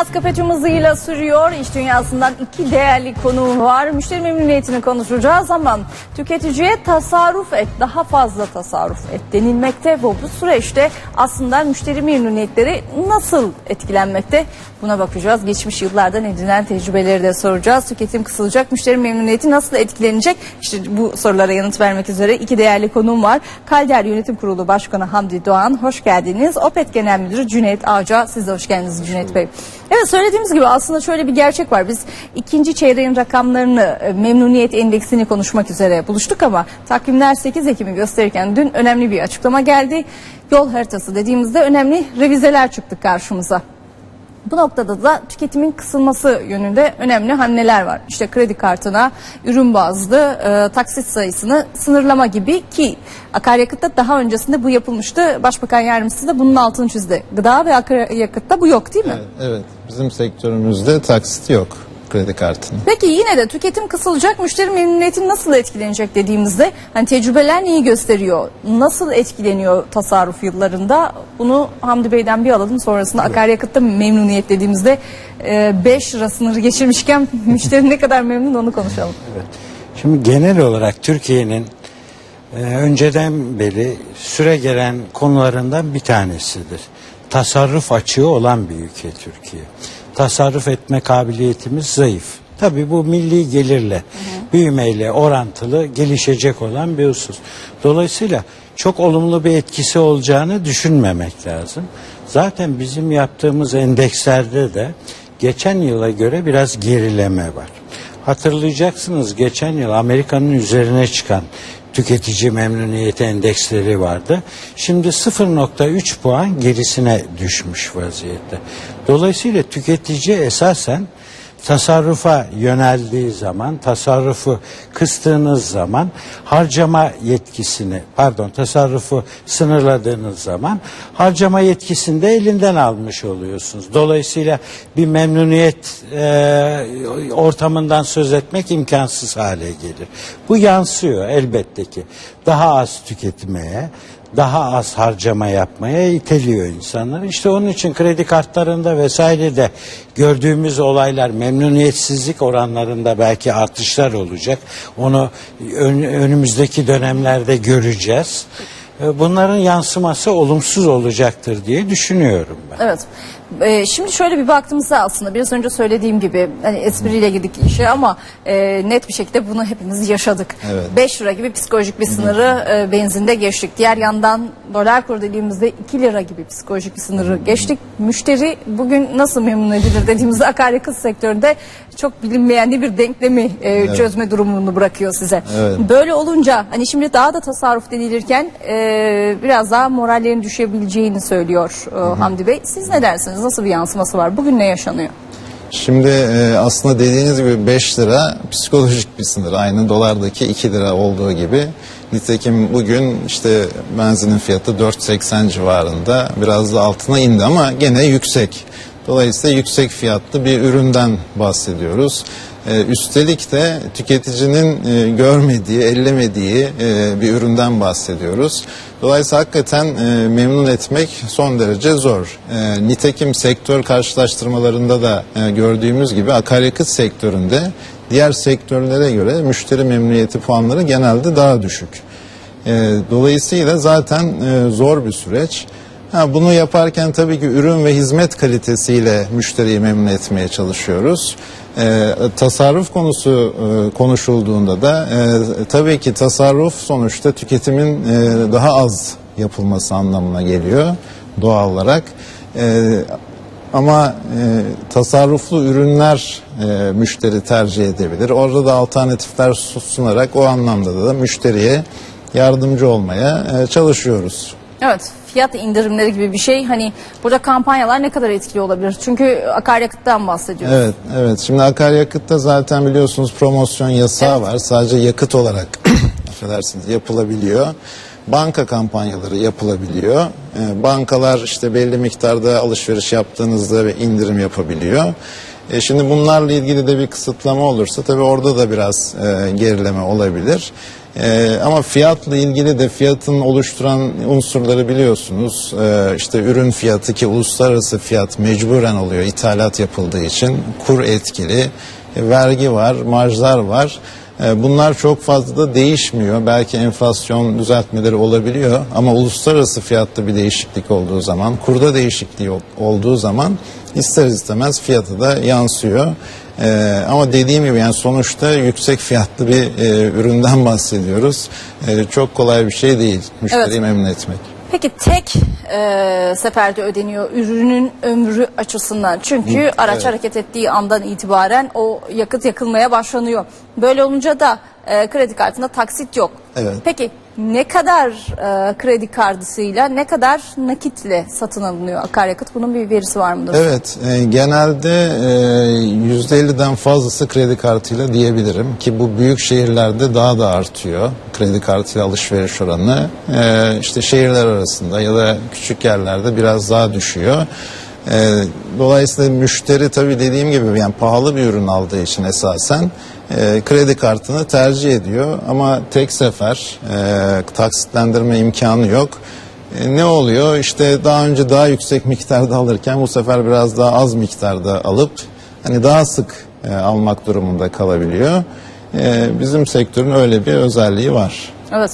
Dünyası kafe tüm hızıyla sürüyor. İş dünyasından iki değerli konuğum var. Müşteri memnuniyetini konuşacağız ama tüketiciye tasarruf et, daha fazla tasarruf et denilmekte ve bu süreçte aslında müşteri memnuniyetleri nasıl etkilenmekte? Buna bakacağız. Geçmiş yıllardan edinilen tecrübeleri de soracağız. Tüketim kısılacak, müşteri memnuniyeti nasıl etkilenecek? İşte bu sorulara yanıt vermek üzere iki değerli konuğum var. Kalder Yönetim Kurulu Başkanı Hamdi Doğan, hoş geldiniz. Opet Genel Müdürü Cüneyt Ağca, siz de hoş geldiniz Cüneyt Bey. Evet söylediğimiz gibi aslında şöyle bir gerçek var. Biz ikinci çeyreğin rakamlarını, e, memnuniyet endeksini konuşmak üzere buluştuk ama takvimler 8 Ekim'i gösterirken dün önemli bir açıklama geldi. Yol haritası dediğimizde önemli revizeler çıktı karşımıza. Bu noktada da tüketimin kısılması yönünde önemli hamleler var. İşte kredi kartına ürün bazlı e, taksit sayısını sınırlama gibi ki akaryakıtta daha öncesinde bu yapılmıştı. Başbakan yardımcısı da bunun altını çizdi. Gıda ve akaryakıtta bu yok değil mi? Evet, evet. Bizim sektörümüzde taksit yok kredi kartının. Peki yine de tüketim kısılacak, müşteri memnuniyeti nasıl etkilenecek dediğimizde hani tecrübeler neyi gösteriyor? Nasıl etkileniyor tasarruf yıllarında? Bunu Hamdi Bey'den bir alalım. Sonrasında akaryakıtta memnuniyet dediğimizde 5 lira sınırı geçirmişken müşteri ne kadar memnun onu konuşalım. Şimdi genel olarak Türkiye'nin e, önceden beri süre gelen konularından bir tanesidir. Tasarruf açığı olan bir ülke Türkiye. Tasarruf etme kabiliyetimiz zayıf. Tabii bu milli gelirle, büyümeyle orantılı gelişecek olan bir husus. Dolayısıyla çok olumlu bir etkisi olacağını düşünmemek lazım. Zaten bizim yaptığımız endekslerde de geçen yıla göre biraz gerileme var. Hatırlayacaksınız geçen yıl Amerika'nın üzerine çıkan tüketici memnuniyeti endeksleri vardı. Şimdi 0.3 puan gerisine düşmüş vaziyette. Dolayısıyla tüketici esasen tasarrufa yöneldiği zaman, tasarrufu kıstığınız zaman, harcama yetkisini, pardon tasarrufu sınırladığınız zaman harcama yetkisini de elinden almış oluyorsunuz. Dolayısıyla bir memnuniyet e, ortamından söz etmek imkansız hale gelir. Bu yansıyor elbette ki. Daha az tüketmeye, daha az harcama yapmaya iteliyor insanlar. İşte onun için kredi kartlarında vesairede gördüğümüz olaylar memnuniyetsizlik oranlarında belki artışlar olacak. Onu ön- önümüzdeki dönemlerde göreceğiz. Bunların yansıması olumsuz olacaktır diye düşünüyorum ben. Evet. Ee, şimdi şöyle bir baktığımızda aslında biraz önce söylediğim gibi hani espriyle girdik işe ama e, net bir şekilde bunu hepimiz yaşadık. Evet. 5 lira gibi psikolojik bir sınırı e, benzinde geçtik. Diğer yandan dolar kur dediğimizde 2 lira gibi psikolojik bir sınırı geçtik. Müşteri bugün nasıl memnun edilir dediğimizde akaryakıt sektöründe çok bilinmeyen bir denklemi e, çözme durumunu bırakıyor size. Evet. Böyle olunca hani şimdi daha da tasarruf denilirken e, biraz daha morallerin düşebileceğini söylüyor e, Hamdi Bey. Siz ne dersiniz? Nasıl bir yansıması var? Bugün ne yaşanıyor? Şimdi e, aslında dediğiniz gibi 5 lira psikolojik bir sınır. Aynı dolardaki 2 lira olduğu gibi. Nitekim bugün işte benzinin fiyatı 4.80 civarında biraz da altına indi ama gene yüksek. Dolayısıyla yüksek fiyatlı bir üründen bahsediyoruz. E, üstelik de tüketicinin e, görmediği, ellemediği e, bir üründen bahsediyoruz. Dolayısıyla hakikaten e, memnun etmek son derece zor. Nitekim sektör karşılaştırmalarında da gördüğümüz gibi akaryakıt sektöründe diğer sektörlere göre müşteri memnuniyeti puanları genelde daha düşük. Dolayısıyla zaten zor bir süreç. Ha, bunu yaparken tabii ki ürün ve hizmet kalitesiyle müşteriyi memnun etmeye çalışıyoruz. E, tasarruf konusu e, konuşulduğunda da e, tabii ki tasarruf sonuçta tüketimin e, daha az yapılması anlamına geliyor doğal olarak. E, ama e, tasarruflu ürünler e, müşteri tercih edebilir. Orada da alternatifler sunarak o anlamda da müşteriye yardımcı olmaya e, çalışıyoruz. Evet fiyat indirimleri gibi bir şey hani burada kampanyalar ne kadar etkili olabilir? Çünkü akaryakıttan bahsediyoruz. Evet, evet. Şimdi akaryakıtta zaten biliyorsunuz promosyon yasağı Evet. var. Sadece yakıt olarak affedersiniz yapılabiliyor. Banka kampanyaları yapılabiliyor. Ee, bankalar işte belli miktarda alışveriş yaptığınızda ve indirim yapabiliyor. E, şimdi bunlarla ilgili de bir kısıtlama olursa tabii orada da biraz e, gerileme olabilir. E, ama fiyatla ilgili de fiyatın oluşturan unsurları biliyorsunuz. E, işte ürün fiyatı ki uluslararası fiyat mecburen oluyor ithalat yapıldığı için. Kur etkili, e, vergi var, marjlar var. E, Bunlar çok fazla da değişmiyor. Belki enflasyon düzeltmeleri olabiliyor ama uluslararası fiyatta bir değişiklik olduğu zaman, kurda değişikliği ol- olduğu zaman ister istemez fiyatı da yansıyor. E, ama dediğim gibi yani sonuçta yüksek fiyatlı bir e, üründen bahsediyoruz. E, çok kolay bir şey değil müşteriyi Evet. memnun etmek. Peki tek e, seferde ödeniyor ürünün ömrü açısından. Çünkü araç evet. hareket ettiği andan itibaren o yakıt yakılmaya başlanıyor. Böyle olunca da e, kredi kartında taksit yok. Evet. Peki ne kadar e, kredi kartısıyla ne kadar nakitle satın alınıyor akaryakıt? Bunun bir verisi var mıdır? Evet, e, genelde e, %50'den fazlası kredi kartıyla diyebilirim ki bu büyük şehirlerde daha da artıyor kredi kartıyla alışveriş oranı. E, işte şehirler arasında ya da küçük yerlerde biraz daha düşüyor. E, dolayısıyla müşteri tabii dediğim gibi yani pahalı bir ürün aldığı için esasen e, kredi kartını tercih ediyor ama tek sefer e, taksitlendirme imkanı yok. E, ne oluyor? İşte daha önce daha yüksek miktarda alırken bu sefer biraz daha az miktarda alıp hani daha sık e, almak durumunda kalabiliyor. E, bizim sektörün öyle bir özelliği var. Evet.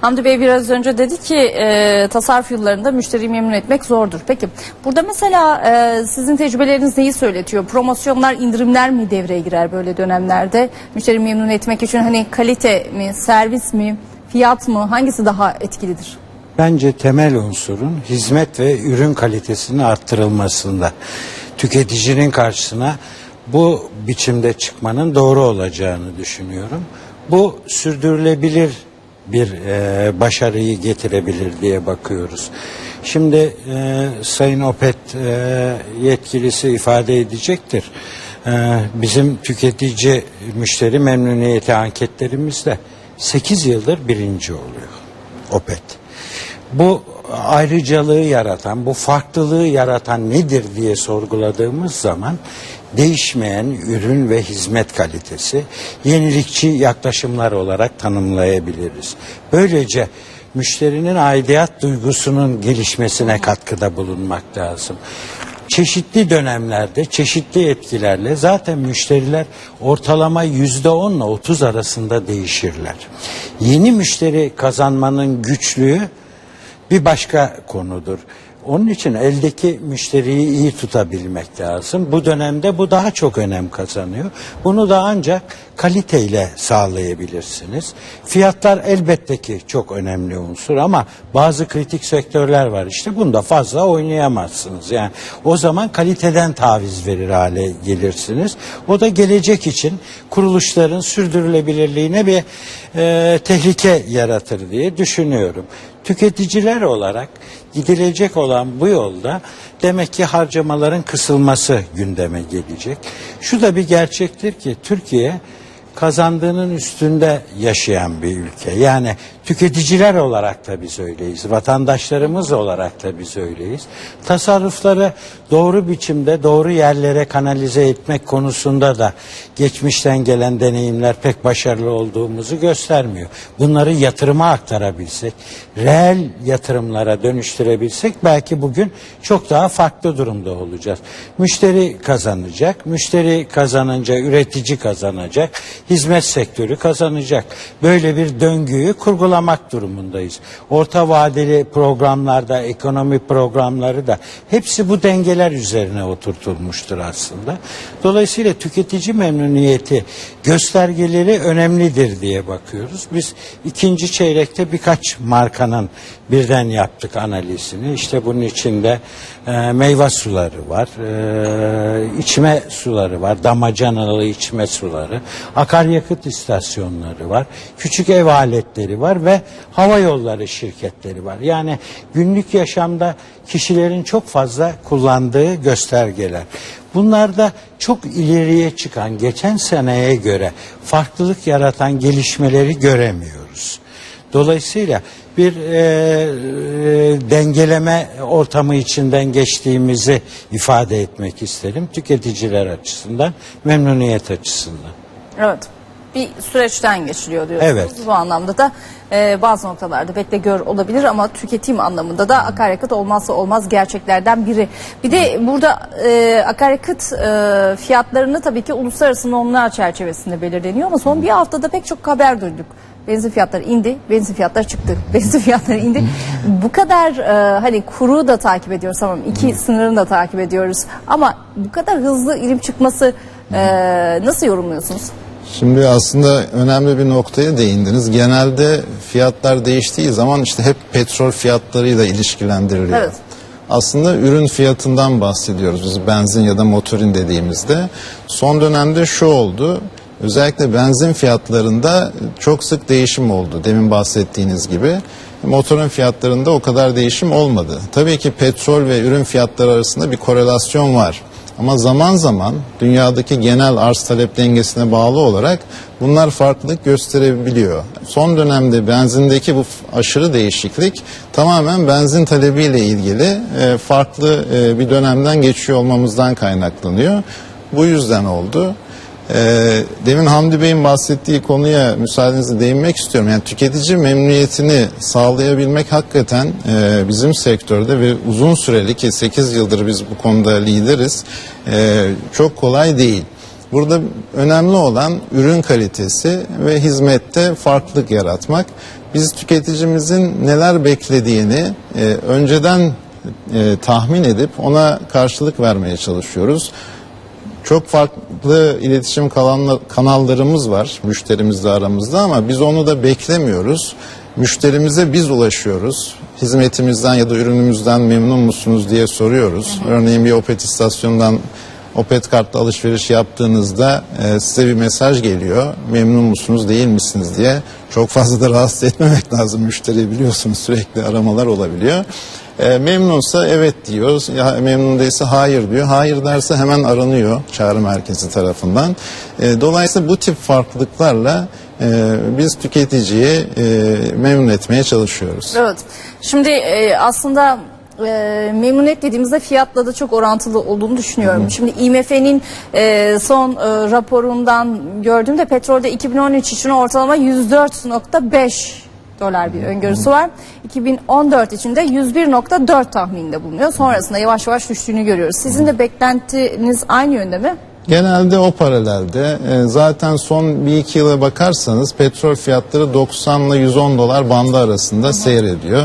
Hamdi Bey biraz önce dedi ki e, tasarruf yıllarında müşteriyi memnun etmek zordur. Peki burada mesela e, sizin tecrübeleriniz neyi söyletiyor? Promosyonlar, indirimler mi devreye girer böyle dönemlerde? Müşteri memnun etmek için hani kalite mi, servis mi, fiyat mı hangisi daha etkilidir? Bence temel unsurun hizmet ve ürün kalitesinin arttırılmasında. Tüketicinin karşısına bu biçimde çıkmanın doğru olacağını düşünüyorum. Bu sürdürülebilir bir e, başarıyı getirebilir diye bakıyoruz. Şimdi e, Sayın Opet e, yetkilisi ifade edecektir. E, bizim tüketici müşteri memnuniyeti anketlerimizde 8 yıldır birinci oluyor Opet. Bu ayrıcalığı yaratan, bu farklılığı yaratan nedir diye sorguladığımız zaman değişmeyen ürün ve hizmet kalitesi yenilikçi yaklaşımlar olarak tanımlayabiliriz. Böylece müşterinin aidiyet duygusunun gelişmesine katkıda bulunmak lazım. Çeşitli dönemlerde, çeşitli etkilerle zaten müşteriler ortalama yüzde ile 30 arasında değişirler. Yeni müşteri kazanmanın güçlüğü bir başka konudur. Onun için eldeki müşteriyi iyi tutabilmek lazım. Bu dönemde bu daha çok önem kazanıyor. Bunu da ancak kaliteyle sağlayabilirsiniz. Fiyatlar elbette ki çok önemli unsur ama bazı kritik sektörler var. İşte bunda fazla oynayamazsınız. Yani o zaman kaliteden taviz verir hale gelirsiniz. O da gelecek için kuruluşların sürdürülebilirliğine bir e, tehlike yaratır diye düşünüyorum. Tüketiciler olarak gidilecek olan bu yolda demek ki harcamaların kısılması gündeme gelecek. Şu da bir gerçektir ki Türkiye kazandığının üstünde yaşayan bir ülke. Yani tüketiciler olarak da biz öyleyiz. Vatandaşlarımız olarak da biz öyleyiz. Tasarrufları doğru biçimde doğru yerlere kanalize etmek konusunda da geçmişten gelen deneyimler pek başarılı olduğumuzu göstermiyor. Bunları yatırıma aktarabilsek, reel yatırımlara dönüştürebilsek belki bugün çok daha farklı durumda olacağız. Müşteri kazanacak, müşteri kazanınca üretici kazanacak, hizmet sektörü kazanacak. Böyle bir döngüyü kurgulamak durumundayız. Orta vadeli programlarda, ekonomi programları da hepsi bu dengeler üzerine oturtulmuştur aslında. Dolayısıyla tüketici memnuniyeti göstergeleri önemlidir diye bakıyoruz. Biz ikinci çeyrekte birkaç markanın birden yaptık analizini. İşte bunun içinde e, meyve suları var, e, içme suları var, damacanalı içme suları, akaryakıt istasyonları var, küçük ev aletleri var ve hava yolları şirketleri var. Yani günlük yaşamda kişilerin çok fazla kullandığı göstergeler. Bunlarda çok ileriye çıkan geçen seneye göre farklılık yaratan gelişmeleri göremiyoruz. Dolayısıyla bir e, e, dengeleme ortamı içinden geçtiğimizi ifade etmek isterim. Tüketiciler açısından, memnuniyet açısından. Evet. Bir süreçten geçiliyor diyorsunuz. Evet. Bu anlamda da e, bazı noktalarda bekle gör olabilir ama tüketim anlamında da akaryakıt olmazsa olmaz gerçeklerden biri. Bir de burada e, akaryakıt e, fiyatlarını tabii ki uluslararası normlar çerçevesinde belirleniyor ama son bir haftada pek çok haber duyduk. Benzin fiyatları indi, benzin fiyatları çıktı, benzin fiyatları indi. Bu kadar e, hani kuru da takip ediyoruz tamam iki sınırını da takip ediyoruz ama bu kadar hızlı inip çıkması e, nasıl yorumluyorsunuz? Şimdi aslında önemli bir noktaya değindiniz. Genelde fiyatlar değiştiği zaman işte hep petrol fiyatlarıyla ilişkilendiriliyor. Evet. Aslında ürün fiyatından bahsediyoruz biz benzin ya da motorin dediğimizde. Son dönemde şu oldu. Özellikle benzin fiyatlarında çok sık değişim oldu. Demin bahsettiğiniz gibi. Motorun fiyatlarında o kadar değişim olmadı. Tabii ki petrol ve ürün fiyatları arasında bir korelasyon var. Ama zaman zaman dünyadaki genel arz talep dengesine bağlı olarak bunlar farklılık gösterebiliyor. Son dönemde benzindeki bu aşırı değişiklik tamamen benzin talebiyle ilgili e, farklı e, bir dönemden geçiyor olmamızdan kaynaklanıyor. Bu yüzden oldu. E, demin Hamdi Bey'in bahsettiği konuya müsaadenizle değinmek istiyorum. Yani tüketici memnuniyetini sağlayabilmek hakikaten e, bizim sektörde ve uzun süreli ki 8 yıldır biz bu konuda lideriz e, çok kolay değil. Burada önemli olan ürün kalitesi ve hizmette farklılık yaratmak. Biz tüketicimizin neler beklediğini e, önceden e, tahmin edip ona karşılık vermeye çalışıyoruz. Çok farklı iletişim kanallarımız var müşterimizle aramızda ama biz onu da beklemiyoruz. Müşterimize biz ulaşıyoruz. Hizmetimizden ya da ürünümüzden memnun musunuz diye soruyoruz. Örneğin bir Opet istasyonundan Opet kartla alışveriş yaptığınızda e, size bir mesaj geliyor. Memnun musunuz değil misiniz diye. Çok fazla da rahatsız etmemek lazım müşteriyi biliyorsunuz sürekli aramalar olabiliyor. E, memnunsa evet diyor, ya, memnun değilse hayır diyor. Hayır derse hemen aranıyor çağrı merkezi tarafından. E, dolayısıyla bu tip farklılıklarla e, biz tüketiciyi e, memnun etmeye çalışıyoruz. Evet. Şimdi e, aslında e, memnuniyet dediğimizde fiyatla da çok orantılı olduğunu düşünüyorum. Şimdi IMF'nin e, son e, raporundan gördüğümde petrolde 2013 için ortalama 104.5 dolar bir öngörüsü var. 2014 için de 101.4 tahmininde bulunuyor. Sonrasında yavaş yavaş düştüğünü görüyoruz. Sizin de beklentiniz aynı yönde mi? Genelde o paralelde. E, zaten son bir iki yıla bakarsanız petrol fiyatları 90 ile 110 dolar bandı arasında seyrediyor.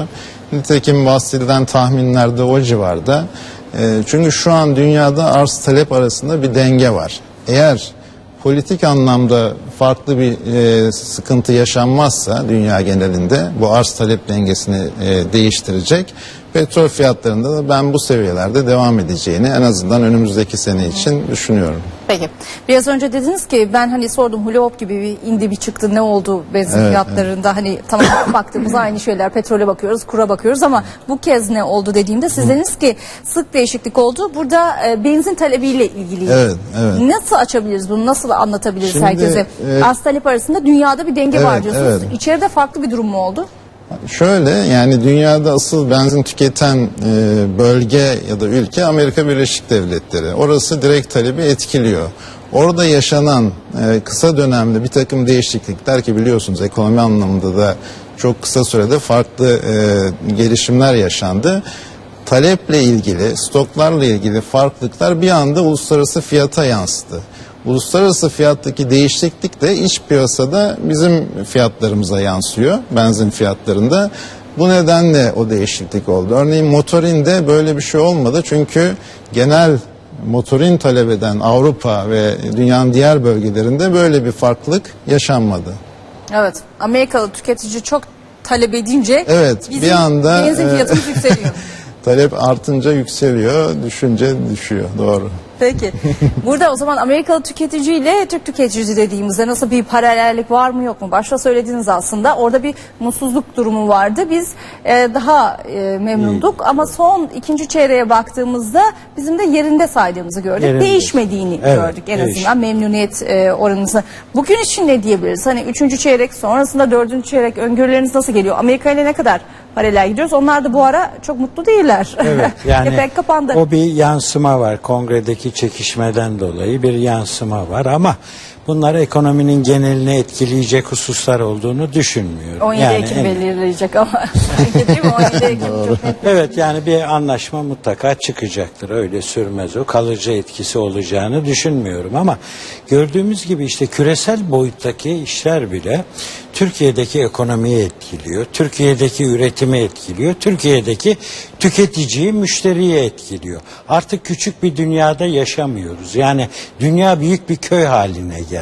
Nitekim bahsedilen tahminlerde o civarda. E, çünkü şu an dünyada arz talep arasında bir denge var. Eğer politik anlamda farklı bir e, sıkıntı yaşanmazsa dünya genelinde bu arz talep dengesini e, değiştirecek. Petrol fiyatlarında da ben bu seviyelerde devam edeceğini en azından önümüzdeki sene için düşünüyorum. Peki. Biraz önce dediniz ki ben hani sordum hula hop gibi bir indi bir çıktı ne oldu benzin Evet, fiyatlarında hani tamam baktığımız aynı şeyler petrole bakıyoruz kura bakıyoruz ama bu kez ne oldu dediğimde siz dediniz ki sık değişiklik oldu. Burada e, benzin talebiyle ilgili. Evet, evet. Nasıl açabiliriz bunu nasıl anlatabiliriz Şimdi, herkese? e, Arz talep arasında dünyada bir denge var Evet, diyorsunuz. evet. İçeride farklı bir durum mu oldu? Şöyle yani dünyada asıl benzin tüketen e, bölge ya da ülke Amerika Birleşik Devletleri. Orası direkt talebi etkiliyor. Orada yaşanan e, kısa dönemde bir takım değişiklikler ki biliyorsunuz ekonomi anlamında da çok kısa sürede farklı e, gelişimler yaşandı. Taleple ilgili, stoklarla ilgili farklılıklar bir anda uluslararası fiyata yansıdı. Uluslararası fiyattaki değişiklik de iç piyasada bizim fiyatlarımıza yansıyor, benzin fiyatlarında. Bu nedenle o değişiklik oldu. Örneğin motorinde böyle bir şey olmadı çünkü genel motorin talep eden Avrupa ve dünyanın diğer bölgelerinde böyle bir farklılık yaşanmadı. Evet. Amerikalı tüketici çok talep edince Evet, bizim bir anda, benzin e, fiyatımız yükseliyor. Talep artınca yükseliyor, düşünce düşüyor. Doğru. Peki. Burada o zaman Amerikalı tüketici ile Türk tüketici dediğimizde nasıl bir paralellik var mı yok mu? Başta söylediğiniz aslında orada bir mutsuzluk durumu vardı. Biz e, daha e, memnunduk ama son ikinci çeyreğe baktığımızda bizim de yerinde saydığımızı gördük. Yerinde. Değişmediğini Evet, gördük en değiş- azından memnuniyet e, oranımızı. Bugün için ne diyebiliriz? Hani üçüncü çeyrek sonrasında dördüncü çeyrek öngörüleriniz nasıl geliyor? Amerika ile ne kadar paralel gidiyoruz? Onlar da bu ara çok mutlu değiller. Evet yani kapandı. o bir yansıma var kongredeki çekişmeden dolayı bir yansıma var ama bunlar ekonominin genelini etkileyecek hususlar olduğunu düşünmüyorum. 17 Yani Ekim en- belirleyecek ama. Değil mi? 17 Ekim çok net. Evet yani bir anlaşma mutlaka çıkacaktır. Öyle sürmez o. Kalıcı etkisi olacağını düşünmüyorum ama gördüğümüz gibi işte küresel boyuttaki işler bile Türkiye'deki ekonomiyi etkiliyor. Türkiye'deki üretimi etkiliyor. Türkiye'deki tüketiciyi, müşteriyi etkiliyor. Artık küçük bir dünyada yaşamıyoruz. Yani dünya büyük bir köy haline geldi.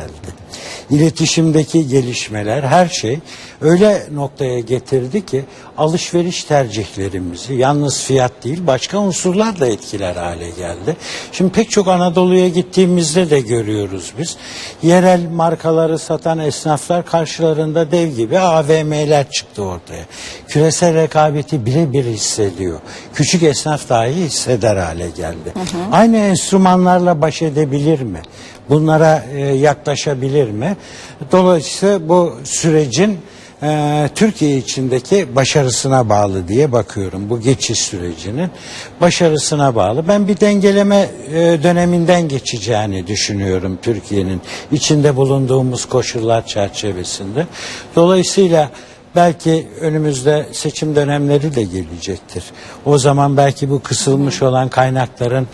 İletişimdeki gelişmeler her şey öyle noktaya getirdi ki alışveriş tercihlerimizi yalnız fiyat değil başka unsurlar da etkiler hale geldi. Şimdi pek çok Anadolu'ya gittiğimizde de görüyoruz biz. Yerel markaları satan esnaflar karşılarında dev gibi AVM'ler çıktı ortaya. Küresel rekabeti birebir hissediyor. Küçük esnaf dahi hisseder hale geldi. Aynı enstrümanlarla baş edebilir mi? Bunlara e, yaklaşabilir mi? Dolayısıyla bu sürecin e, Türkiye içindeki başarısına bağlı diye bakıyorum. Bu geçiş sürecinin başarısına bağlı. Ben bir dengeleme e, döneminden geçeceğini düşünüyorum Türkiye'nin içinde bulunduğumuz koşullar çerçevesinde. Dolayısıyla Belki önümüzde seçim dönemleri de gelecektir. O zaman belki bu kısılmış olan kaynakların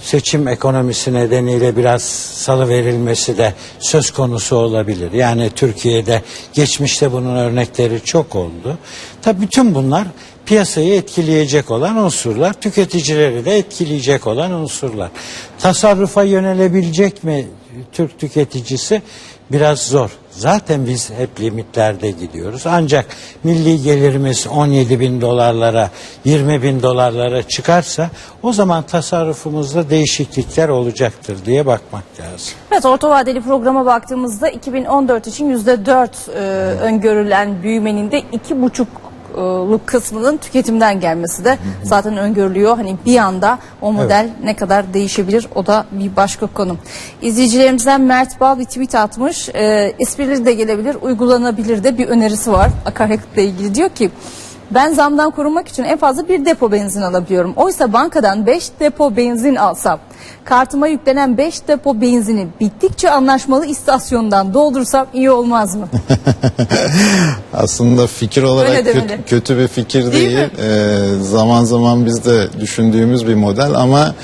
seçim ekonomisi nedeniyle biraz salı verilmesi de söz konusu olabilir. Yani Türkiye'de geçmişte bunun örnekleri çok oldu. Tabii bütün bunlar piyasayı etkileyecek olan unsurlar, tüketicileri de etkileyecek olan unsurlar. Tasarrufa yönelebilecek mi Türk tüketicisi? Biraz zor. Zaten biz hep limitlerde gidiyoruz. Ancak milli gelirimiz 17 bin dolarlara, 20 bin dolarlara çıkarsa o zaman tasarrufumuzda değişiklikler olacaktır diye bakmak lazım. Evet orta vadeli programa baktığımızda 2014 için %4 e, öngörülen büyümenin de 2,5 kısmının tüketimden gelmesi de zaten öngörülüyor. Hani bir anda o model ne kadar değişebilir o da bir başka konu. İzleyicilerimizden Mert Bal bir tweet atmış. E, esprili de gelebilir, uygulanabilir de bir önerisi var akaryakıtla ilgili. Diyor ki ben zamdan korunmak için en fazla bir depo benzin alabiliyorum. Oysa bankadan 5 depo benzin alsam, kartıma yüklenen 5 depo benzini bittikçe anlaşmalı istasyondan doldursam iyi olmaz mı? Aslında fikir olarak kötü, kötü bir fikir Değil değil. Ee, zaman zaman biz de düşündüğümüz bir model ama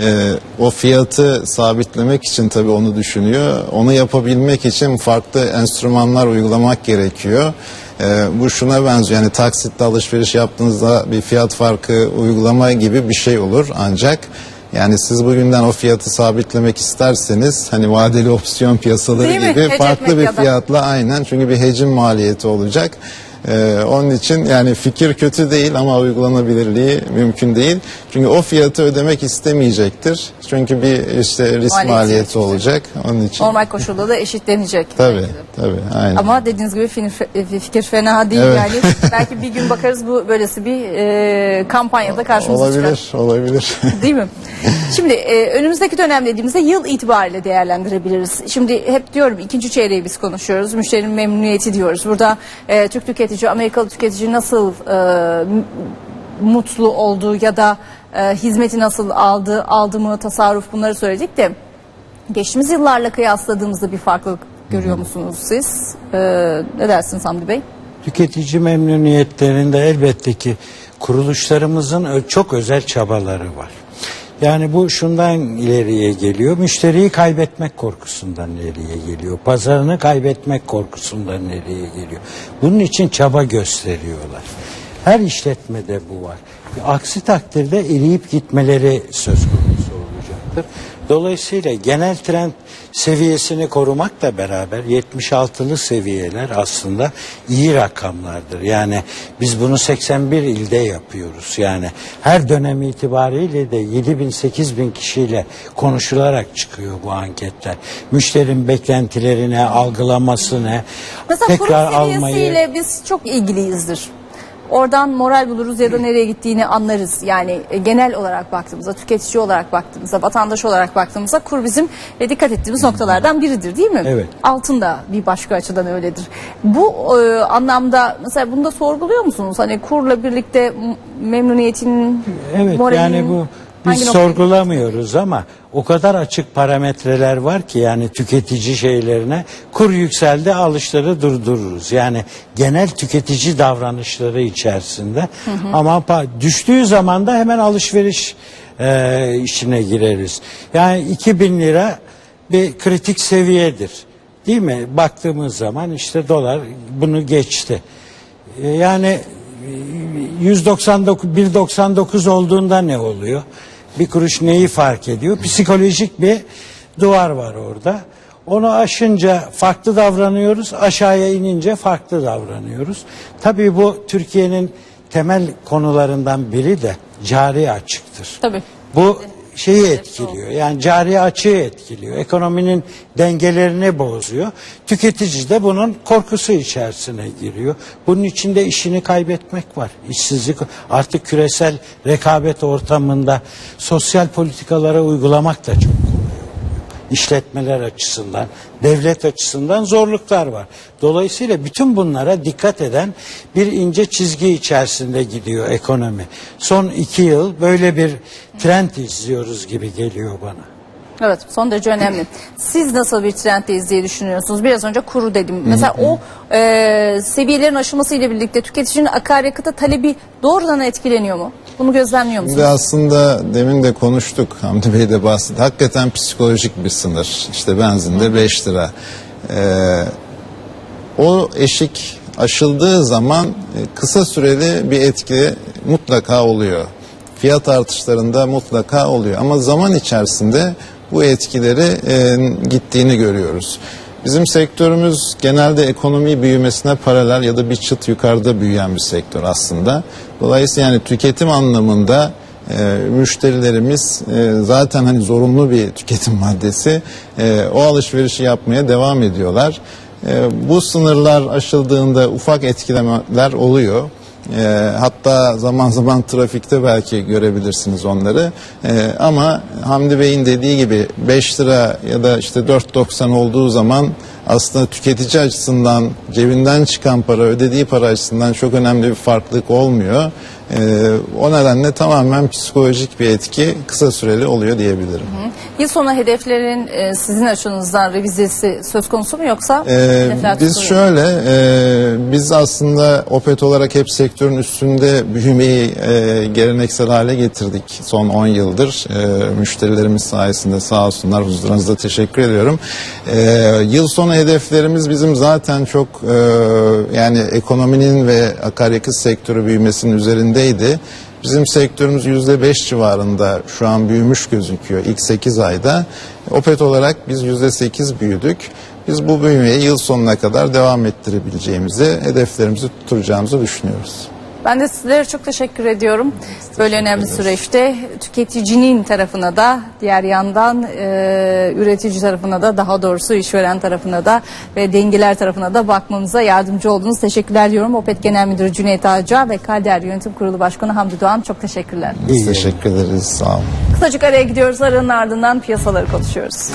e, o fiyatı sabitlemek için tabii onu düşünüyor. Onu yapabilmek için farklı enstrümanlar uygulamak gerekiyor. Ee, bu şuna benziyor yani taksitle alışveriş yaptığınızda bir fiyat farkı uygulama gibi bir şey olur ancak yani siz bugünden o fiyatı sabitlemek isterseniz hani vadeli opsiyon piyasaları Değil mi? gibi Hedge farklı bir ya da. fiyatla aynen çünkü bir hecin maliyeti olacak. Ee, onun için yani fikir kötü değil ama uygulanabilirliği mümkün değil. Çünkü o fiyatı ödemek istemeyecektir. Çünkü bir işte risk Maliyeti maliyeti, olacak. Onun için Normal koşulda da eşitlenecek. tabii tabii aynen. Ama dediğiniz gibi fin- fikir fena değil Evet. yani. Belki bir gün bakarız bu böylesi bir e, kampanyada karşımıza çıkar. olabilir, olabilir. Değil mi? Şimdi e, önümüzdeki dönem dediğimizde yıl itibariyle değerlendirebiliriz. Şimdi hep diyorum ikinci çeyreği biz konuşuyoruz. Müşterinin memnuniyeti diyoruz. Burada e, Türk tüketici, Amerikalı tüketici nasıl e, mutlu oldu ya da e, hizmeti nasıl aldı, aldı mı, tasarruf bunları söyledik de geçtiğimiz yıllarla kıyasladığımızda bir farklılık görüyor musunuz siz? E, ne dersiniz Hamdi Bey? Tüketici memnuniyetlerinde elbette ki kuruluşlarımızın çok özel çabaları var. Yani bu şundan ileriye geliyor. Müşteriyi kaybetmek korkusundan ileriye geliyor. Pazarını kaybetmek korkusundan ileriye geliyor. Bunun için çaba gösteriyorlar. Her işletmede bu var. Aksi takdirde eriyip gitmeleri söz konusu olacaktır. Dolayısıyla genel trend seviyesini korumakla beraber 76'lı seviyeler aslında iyi rakamlardır. Yani biz bunu 81 ilde yapıyoruz. Yani her dönem itibariyle de 7 bin 8 bin kişiyle konuşularak çıkıyor bu anketler. Müşterinin beklentilerine, algılaması ne, Mesela tekrar almayı... seviyesiyle biz çok ilgiliyizdir. Oradan moral buluruz ya da nereye gittiğini anlarız. Yani e, genel olarak baktığımızda, tüketici olarak baktığımızda, vatandaş olarak baktığımızda kur bizim e, dikkat ettiğimiz noktalardan biridir değil mi? Evet. Altın da bir başka açıdan öyledir. Bu e, anlamda mesela bunu da sorguluyor musunuz? Hani kurla birlikte memnuniyetinin, Evet moralinin yani bu biz noktaya- sorgulamıyoruz ama o kadar açık parametreler var ki yani tüketici şeylerine kur yükseldi alışları durdururuz. Yani genel tüketici davranışları içerisinde ama pa- düştüğü zaman da hemen alışveriş e, işine gireriz. Yani 2000 lira bir kritik seviyedir. Değil mi? Baktığımız zaman işte dolar bunu geçti. E, Yani 199 199 olduğunda ne oluyor? Bir kuruş neyi fark ediyor? Psikolojik bir duvar var orada. Onu aşınca farklı davranıyoruz, aşağıya inince farklı davranıyoruz. Tabii bu Türkiye'nin temel konularından biri de cari açıktır. Tabii. Bu şeyi etkiliyor. Yani cari açığı etkiliyor. Ekonominin dengelerini bozuyor. Tüketici de bunun korkusu içerisine giriyor. Bunun içinde işini kaybetmek var. İşsizlik artık küresel rekabet ortamında sosyal politikalara uygulamak da çok işletmeler açısından, devlet açısından zorluklar var. Dolayısıyla bütün bunlara dikkat eden bir ince çizgi içerisinde gidiyor ekonomi. Son iki yıl böyle bir trend izliyoruz gibi geliyor bana. Evet son derece önemli. Siz nasıl bir trenddeyiz diye düşünüyorsunuz? Biraz önce kuru dedim. Mesela o e, seviyelerin aşılması ile birlikte tüketicinin akaryakıta talebi doğrudan etkileniyor mu? Bunu gözlemliyor Şimdi musunuz? aslında demin de konuştuk. Hamdi Bey de bahsetti. Hakikaten psikolojik bir sınır. İşte benzinde 5 lira. Ee, o eşik aşıldığı zaman e, kısa süreli bir etki mutlaka oluyor. Fiyat artışlarında mutlaka oluyor. Ama zaman içerisinde bu etkileri e, gittiğini görüyoruz. Bizim sektörümüz genelde ekonomi büyümesine paralel ya da bir çıt yukarıda büyüyen bir sektör aslında. Dolayısıyla yani tüketim anlamında e, müşterilerimiz e, zaten hani zorunlu bir tüketim maddesi. E, o alışverişi yapmaya devam ediyorlar. E, bu sınırlar aşıldığında ufak etkilemeler oluyor. E, hatta zaman zaman trafikte belki görebilirsiniz onları. E, ama Hamdi Bey'in dediği gibi 5 lira ya da işte 4.90 olduğu zaman aslında tüketici açısından cebinden çıkan para ödediği para açısından çok önemli bir farklılık olmuyor. E, o nedenle tamamen psikolojik bir etki kısa süreli oluyor diyebilirim. Yıl sonu hedeflerin e, sizin açınızdan revizesi söz konusu mu yoksa? Ee, biz şöyle, e, biz aslında Opet olarak hep sektörün üstünde büyümeyi e, geleneksel hale getirdik son 10 yıldır. E, müşterilerimiz sayesinde sağ olsunlar, huzurunuzda teşekkür ediyorum. E, yıl sonu hedeflerimiz bizim zaten çok e, yani ekonominin ve akaryakıt sektörü büyümesinin üzerindeydi. Bizim sektörümüz %5 civarında şu an büyümüş gözüküyor ilk 8 ayda. Opet olarak biz %8 büyüdük. Biz bu büyümeyi yıl sonuna kadar devam ettirebileceğimizi, hedeflerimizi tutturacağımızı düşünüyoruz. Ben de sizlere çok teşekkür ediyorum. Böyle önemli süreçte tüketicinin tarafına da diğer yandan e, üretici tarafına da daha doğrusu işveren tarafına da ve dengeler tarafına da bakmamıza yardımcı oldunuz. Teşekkürler diyorum. Opet Genel Müdürü Cüneyt Ağca ve Kalder Yönetim Kurulu Başkanı Hamdi Doğan çok teşekkürler. Biz teşekkür ederiz. Sağ olun. Kısacık araya gidiyoruz. Aranın ardından piyasaları konuşuyoruz.